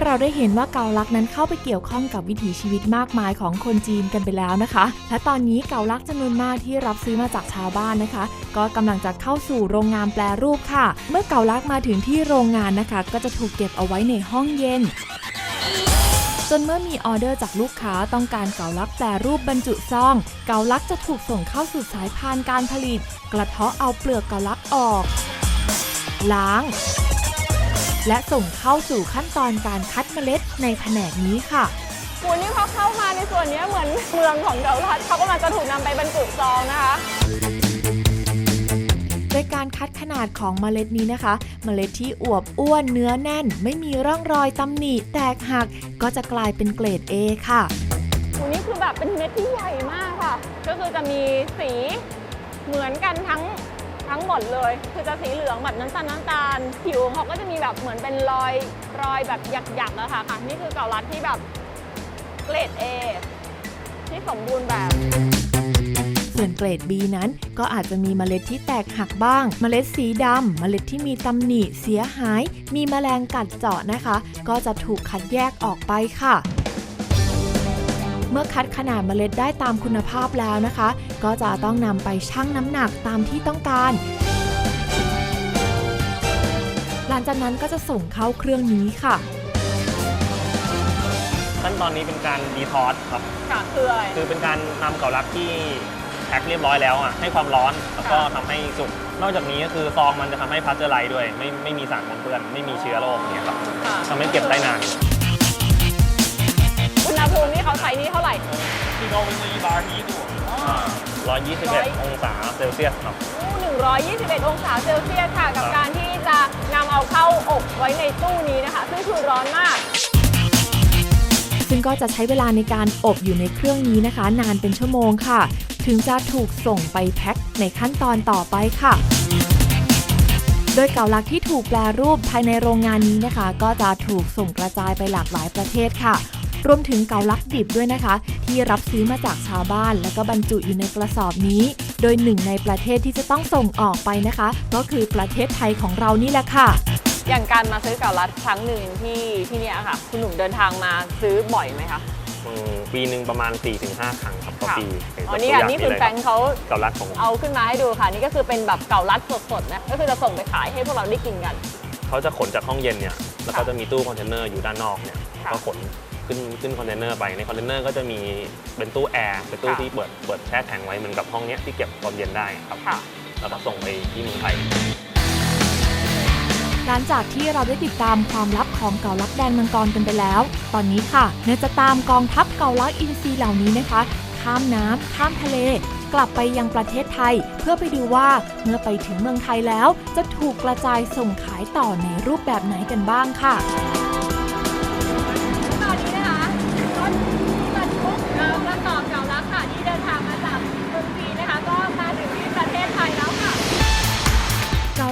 อเราได้เห็นว่าเกาลักนั้นเข้าไปเกี่ยวข้องกับวิถีชีวิตมากมายของคนจีนกันไปแล้วนะคะ และตอนนี้เกาลักจำนวนมากที่รับซื้อมาจากชาวบ้านนะคะ ก็กำลังจะเข้าสู่โรงงานแปลรูปค่ะ เมื่อเกาลักมาถึงที่โรงงานนะคะ ก็จะถูกเก็บเอาไว้ในห้องเย็นจนเมื่อมีออเดอร์จากลูกค้าต้องการเกาลักแปรรูปบรรจุซอง เกาลักจะถูกส่งเข้าสู่สายพานการผลิต กระเทาะเอาเปลือกเกาลักออก ล้าง และส่งเข้าสู่ขั้นตอนการคัดเมล็ดในแผนกนี้ค่ะคุณนี่พอเข้ามาในส่วนเนี้ยเหมือนเมืองของเกาลัดเขากำลังจะถูกนำไปบรรจุซองนะคะโดยการคัดขนาดของเมล็ดนี้นะคะ เมล็ดที่อวบอ้วนเนื้อแน่น ไม่มีร่องรอยตำหนิแตกหัก ก็จะกลายเป็นเกรด A ค่ะคุณนี่คือแบบเป็นเม็ดที่ใหญ่มากค่ะ ก็คือจะมีสีเหมือนกันทั้ง ทั้งหมดเลย คือจะสีเหลืองแบบน้ำตาลน้ำตาลผิวเขาก็จะมีแบบเหมือนเป็นรอยรอยแบบหยักๆอะค่ะค่ะ นี่คือเกาลัดที่แบบเกรด A ที่สมบูรณ์แบบ ส่วนเกรด B นั้นก็อาจจะมีเมล็ดที่แตกหักบ้าง เมล็ดสีดำเมล็ดที่มีตำหนิเสียหาย มีแมลงกัดเจาะนะคะ ก็จะถูกคัดแยกออกไปค่ะ เมื่อคัดขนาดเมล็ดได้ตามคุณภาพแล้วนะคะ ก็จะต้องนำไปชั่งน้ำหนักตามที่ต้องการ หลังจากนั้นก็จะส่งเข้าเครื่องนี้ค่ะ ขั้นตอนนี้เป็นการดีทอสครับ ค่ะคืออะไร คือเป็นการนำเกาลัดที่แพ็คเรียบร้อยแล้วอะให้ความร้อนแล้วก็ทำให้สุก นอกจากนี้ก็คือซองมันจะทำให้พัชเจอร์ไลท์ด้วย ไม่ไม่มีสารปนเปื้อน ไม่มีเชื้อโรคอย่างเนี่ยครับค่ะทำให้เก็บได้นาน อุณหภูมิที่เขาใช้นี่เท่าไหร่ที่เขาเป็น121 องศาเซลเซียสครับ 121 องศาเซลเซียสค่ะ กับการที่จะนำเอาเข้าอบไว้ในตู้นี้นะคะ ซึ่งคือร้อนมาก ซึ่งก็จะใช้เวลาในการอบอยู่ในเครื่องนี้นะคะ นานเป็นชั่วโมงค่ะ ถึงจะถูกส่งไปแพ็คในขั้นตอนต่อไปค่ะ โดยเกาลักที่ถูกแปลรูปภายในโรงงานนี้นะคะ ก็จะถูกส่งกระจายไปหลากหลายประเทศค่ะ รวมถึงเกาลักดิบด้วยนะคะ ที่รับซื้อมาจากชาวบ้าน แล้วก็บรรจุอยู่ในกระสอบนี้ โดยหนึ่งในประเทศที่จะต้องส่งออกไปนะคะ ก็คือประเทศไทยของเรานี่แหละค่ะอย่างการมาซื้อเกาลัดครั้งหนึ่งที่ที่เนี่ยค่ะ คุณหนุ่มเดินทางมาซื้อบ่อยไหมคะอืมปีหนึ่งประมาณ 4-5 ครั้งครับต่อค่ะปีอ๋อนี่ค่ะนี่คุณแฟรงค์เขาเกาลัดของผมเอาขึ้นมาให้ดูค่ะ นี่ก็คือเป็นแบบเกาลัดสดๆนะก็คือจะส่งไปขายให้พวกเราได้กินกัน เขาจะขนจากห้องเย็นเนี่ยแล้วก็จะมีตู้คอนเทนเนอร์อยู่ด้านนอกเนี่ยค่ะก็ขน ขึ้นขึ้นคอนเทนเนอร์ไปในคอนเทนเนอร์ก็จะมีเป็นตู้แอร์เป็นตู้ค่ะ ที่เปิดเปิดแช่แข็งไว้เหมือนกับห้องเนี้ยที่เก็บความเย็นได้ครับค่ะ แล้วก็ส่งไปที่เมืองไทย หลังจากที่เราได้ติดตามความลับของเกาลักแดนมังกรกันไปแล้ว ตอนนี้ค่ะ เนื้อจะตามกองทัพเกาลักอินทรีเหล่านี้นะคะ ข้ามน้ำข้ามทะเล กลับไปยังประเทศไทย เพื่อไปดูว่าเมื่อไปถึงเมืองไทยแล้ว จะถูกกระจายส่งขายต่อในรูปแบบไหนกันบ้างค่ะ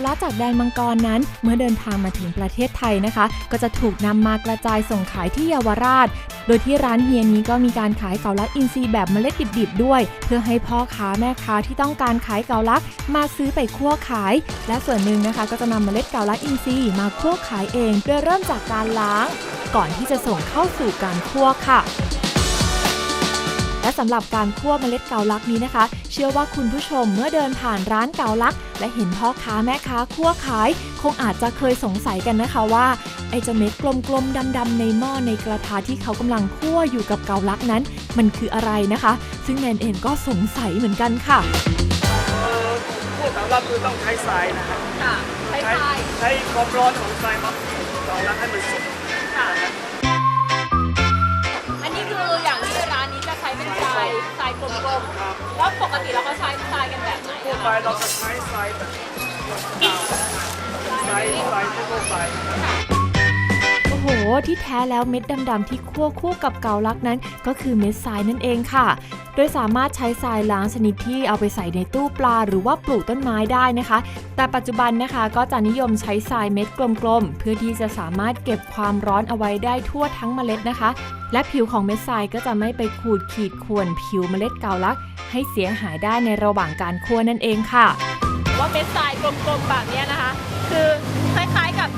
ลัดจากแดนมังกรนั้น เมื่อเดินทางมาถึงประเทศไทยนะคะ ก็จะถูกนำมากระจายส่งขายที่เยาวราช โดยที่ร้านเฮียนี้ก็มีการขายเกาลัดอินทรีย์แบบเมล็ดดิบๆด้วย เพื่อให้พ่อค้าแม่ค้าที่ต้องการขายเกาลัดมาซื้อไปคั่วขาย และส่วนหนึ่งนะคะ ก็จะนำเมล็ดเกาลัดอินทรีย์มาคั่วขายเองโดยเริ่มจากการล้าง ก่อนที่จะส่งเข้าสู่การคั่วค่ะ และสำหรับการคั่วเมล็ดเกาลักนี้นะคะ เชื่อว่าคุณผู้ชมเมื่อเดินผ่านร้านเกาลัก และเห็นพ่อค้าแม่ค้าคั่วขาย คงอาจจะเคยสงสัยกันนะคะว่าไอ้เจ้าเม็ดกลมๆดำๆในหม้อในกระทะที่เขากำลังคั่วอยู่กับเกาลักนั้น มันคืออะไรนะคะ ซึ่งแนนเองก็สงสัยเหมือนกันค่ะพวกสำหรับคือต้องใช้ทรายนะครับค่ะใช้ทรายใช้ความร้อนของทรายมาเราแล้วให้มันสุกค่ะ ทรายทรายกลมๆแล้วปกติเราก็ใช้ทรายกันแบบไหนทั่วอะไปคะเราจะใช้ทรายแบบทรายทรายทั่วไปโอ้โห ที่แท้แล้วเม็ดดำๆที่คั่วคู่กับเกาลักนั้น ก็คือเม็ดทรายนั่นเองค่ะ โดยสามารถใช้ทรายล้างชนิดที่เอาไปใส่ในตู้ปลาหรือว่าปลูกต้นไม้ได้นะคะ แต่ปัจจุบันนะคะก็จะนิยมใช้ทรายเม็ดกลมๆ เพื่อที่จะสามารถเก็บความร้อนเอาไว้ได้ทั่วทั้งเมล็ดนะคะ และผิวของเม็ดทรายก็จะไม่ไปขูดขีดข่วนผิวเมล็ดเกาลัก ให้เสียหายได้ในระหว่างการคั่วนั่นเองค่ะ ว่าเม็ดทรายกลมๆแบบนี้นะคะ คือคล้ายๆกับ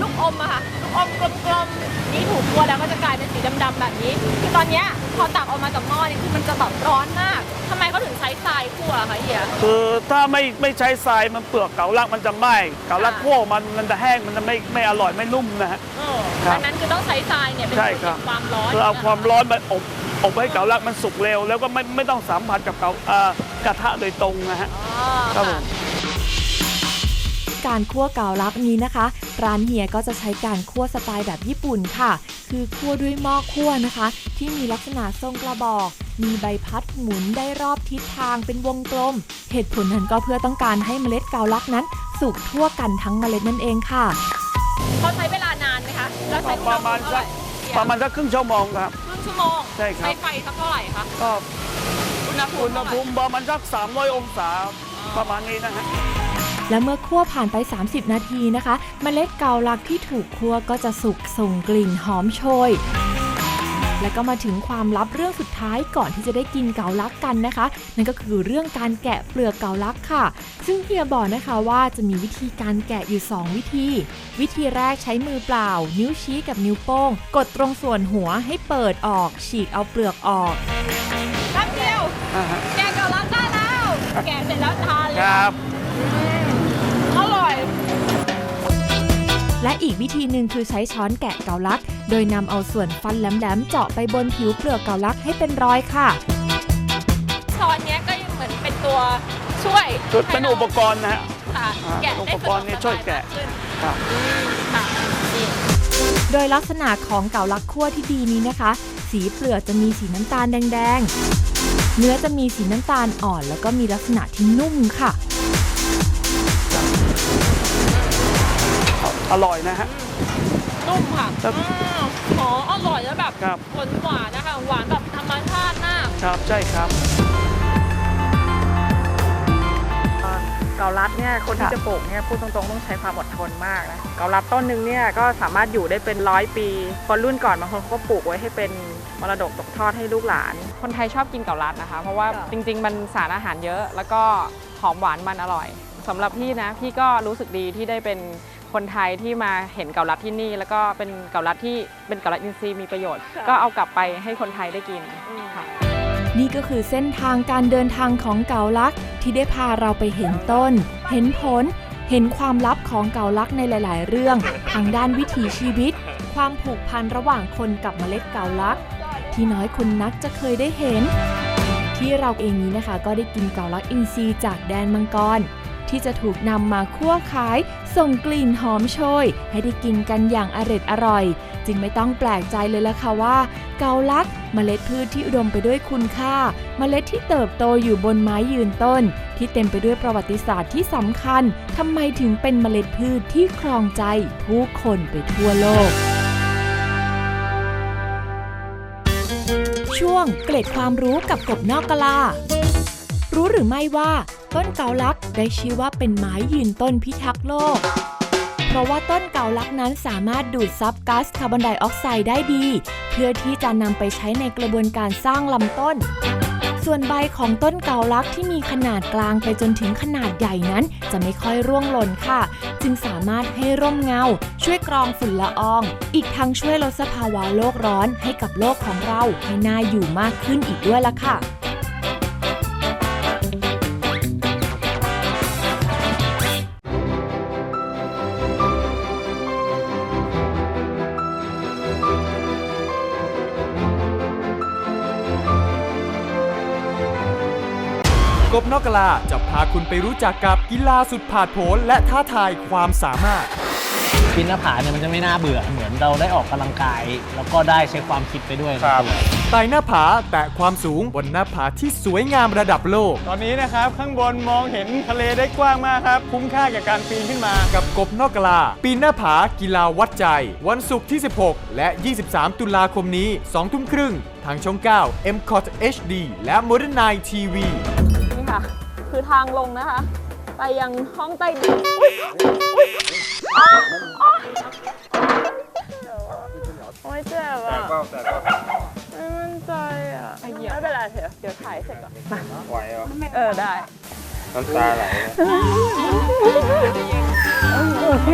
ลูกอมอะค่ะล อมกลมๆนี่ถูกคั่วแล้วก็จะกลายเป็นสีดำๆแบบนี้คือตอนเนี้ยพอตักออกมาจากหม้อเนี่ยคือมันจะแบบร้อนมากทำไมเขาถึงใช้ทรายคั่วคะเฮียคือถ้าไม่ไม่ใช้ทรายมันเปลือกเกาลักมันจะไหม้เกาลักค่ะคั่วมันมันจะแห้งมันจะไม่ไม่อร่อยไม่นุ่มนะฮะ เออครับดังนั้นคือต้องใช้ทรายเนี่ยเป็นใช่ตัวครับเก็บความร้อนคือเอาความร้อนมาอบอบให้เกาลักมันสุกเร็ว แล้วก็ไม่ไม่ต้องสัมผัสกับเกาเอ่อกระทะโดยตรงนะฮะ อ๋อครับผค่ะม การคั่วเกาลัดนี้นะคะ ร้านเฮียก็จะใช้การคั่วสไตล์แบบญี่ปุ่นค่ะ คือคั่วด้วยหม้อคั่วนะคะ ที่มีลักษณะทรงกระบอก มีใบพัดหมุนได้รอบทิศทางเป็นวงกลม เหตุผลนั้นก็เพื่อต้องการให้เมล็ดเกาลัดนั้น สุกทั่วกันทั้งเมล็ดนั่นเองค่ะเขาใช้เวลานานไหมคะแล้วใช้ประมาณสักประมาณสักครึ่งชั่วโมงครับครึ่งชั่วโมงใช่ครับใช้ไฟสักเท่าไหร่คะก็อุณหภูมิอุณหภูมิประมาณสัก300องศาประมาณนี้นะฮะ และเมื่อคั่วผ่านไป 30 นาทีนะคะเมล็ดเกาลักที่ถูกคั่วก็จะสุกส่งกลิ่นหอมโชยและก็มาถึงความลับเรื่องสุดท้ายก่อนที่จะได้กินเกาลักกันนะคะ นั่นก็คือเรื่องการแกะเปลือกเกาลักค่ะ ซึ่งเฮียบอกนะคะว่าจะมีวิธีการแกะอยู่ 2 วิธี วิธีแรกใช้มือเปล่า นิ้วชี้กับนิ้วโป้ง กดตรงส่วนหัวให้เปิดออก ฉีกเอาเปลือกออกแป๊บเดียวอ่าฮะแกะเกาลัดได้แล้ว แกะเสร็จแล้วทานเลยครับ และอีกวิธีหนึ่งคือใช้ช้อนแกะเกาลัก โดยนำเอาส่วนฟันแหลมๆเจาะไปบนผิวเปลือกเกาลักให้เป็นรอยค่ะ ช้อนเนี้ยก็ยังเหมือนเป็นตัวช่วยคือเป็นอุปกรณ์นะฮะค่ะอ่าแกะได้อุปกรณ์นี้ช่วยแกะสบามาขึ้นครับอืมค่ะนี่โดยลักษณะของเกาลักคั่วที่ดีนี้นะคะ สีเปลือกจะมีสีน้ำตาลแดงๆ เนื้อจะมีสีน้ำตาลอ่อน แล้วก็มีลักษณะที่นุ่มค่ะ อร่อยนะฮะนุ่มค่ะครับอืมหอมอร่อยแล้วแบบครับ หวานหวานๆนะคะ หวานแบบธรรมชาติมากครับใช่ครับ เกาลัดเนี่ยคนที่ค่ะ จะปลูกเนี่ยพูดตรงๆต้องใช้ความอดทนมากนะเกาลัดต้นหนึ่งเนี่ยก็สามารถอยู่ได้เป็นร้อยปี คนรุ่นก่อนบางคนเขาก็ปลูกไว้ให้เป็นมรดกตกทอดให้ลูกหลาน คนไทยชอบกินเกาลัดนะคะ เพราะว่าจริง ๆ มันสารอาหารเยอะ แล้วก็หอมหวานมันอร่อยสำหรับพี่นะ พี่ก็รู้สึกดีที่ได้เป็น คนไทยที่มาเห็นเกาลัดที่นี่ แล้วก็เป็นเกาลัดที่เป็นเกาลัดอินทรีย์มีประโยชน์ ก็เอากลับไปให้คนไทยได้กินค่ะนี่ก็คือเส้นทางการเดินทางของเกาลักที่ได้พาเราไปเห็นต้น เห็นผล เห็นความลับของเกาลักในหลาย ๆ เรื่อง ทางด้านวิถีชีวิต ความผูกพันระหว่างคนกับเมล็ดเกาลัก ที่น้อยคนนักจะเคยได้เห็น ที่เราเองนี้นะคะ ก็ได้กินเกาลักอินทรีย์จากแดนมังกร ที่จะถูกนำมาคั่วขาย ส่งกลิ่นหอมโชย ให้ได้กินกันอย่างอร็ดอร่อย จึงไม่ต้องแปลกใจเลยละค่ะว่า เกาลักเมล็ดพืชที่อุดมไปด้วยคุณค่า เมล็ดที่เติบโตอยู่บนไม้ยืนต้น ที่เต็มไปด้วยประวัติศาสตร์ที่สำคัญทำไมถึงเป็นเมล็ดพืชที่ครองใจผู้คนไปทั่วโลกช่วงเกล็ดความรู้กับกบนอกกะลา รู้หรือไม่ว่า ต้นเกาลักได้ชื่อว่าเป็นไม้ยืนต้นพิทักษ์โลก เพราะว่าต้นเกาลักนั้นสามารถดูดซับก๊าซคาร์บอนไดออกไซด์ได้ดี เพื่อที่จะนำไปใช้ในกระบวนการสร้างลำต้น ส่วนใบของต้นเกาลักที่มีขนาดกลางไปจนถึงขนาดใหญ่นั้น จะไม่ค่อยร่วงหล่นค่ะ จึงสามารถให้ร่มเงา ช่วยกรองฝุ่นละออง อีกทั้งช่วยลดสภาวะโลกร้อนให้กับโลกของเราให้น่าอยู่มากขึ้นอีกด้วยล่ะค่ะ บนอกกะลาจะพาคุณไปรู้จักกับกีฬาสุดผาดโผนและท้าทายความสามารถ ปีนหน้าผาเนี่ยมันจะไม่น่าเบื่อเหมือนเราได้ออกกำลังกาย แล้วก็ได้ใช้ความคิดไปด้วยครับในตัวไต่หน้าผาแตะความสูงบนหน้าผาที่สวยงามระดับโลก ตอนนี้นะครับข้างบนมองเห็นทะเลได้กว้างมากครับ คุ้มค่ากับการปีนขึ้นมา กับกบนอกกะลา ปีนหน้าผากีฬาวัดใจ วันศุกร์ที่ 16 และ 23 ตุลาคมนี้2ทุ่มครึ่งทางช่อง 9 m c o t HD และ Modern Night TV นี่ ค่ะ คือทางลงนะคะ ไปยังห้องใต้ดินโอ้ยเจ็บอะไม่มั่นใจอะไม่เป็นไรเถอะเดี๋ยวถ่ายเสร็จก่อนไหวเหรอเออได้น้ำตาไหลโอเค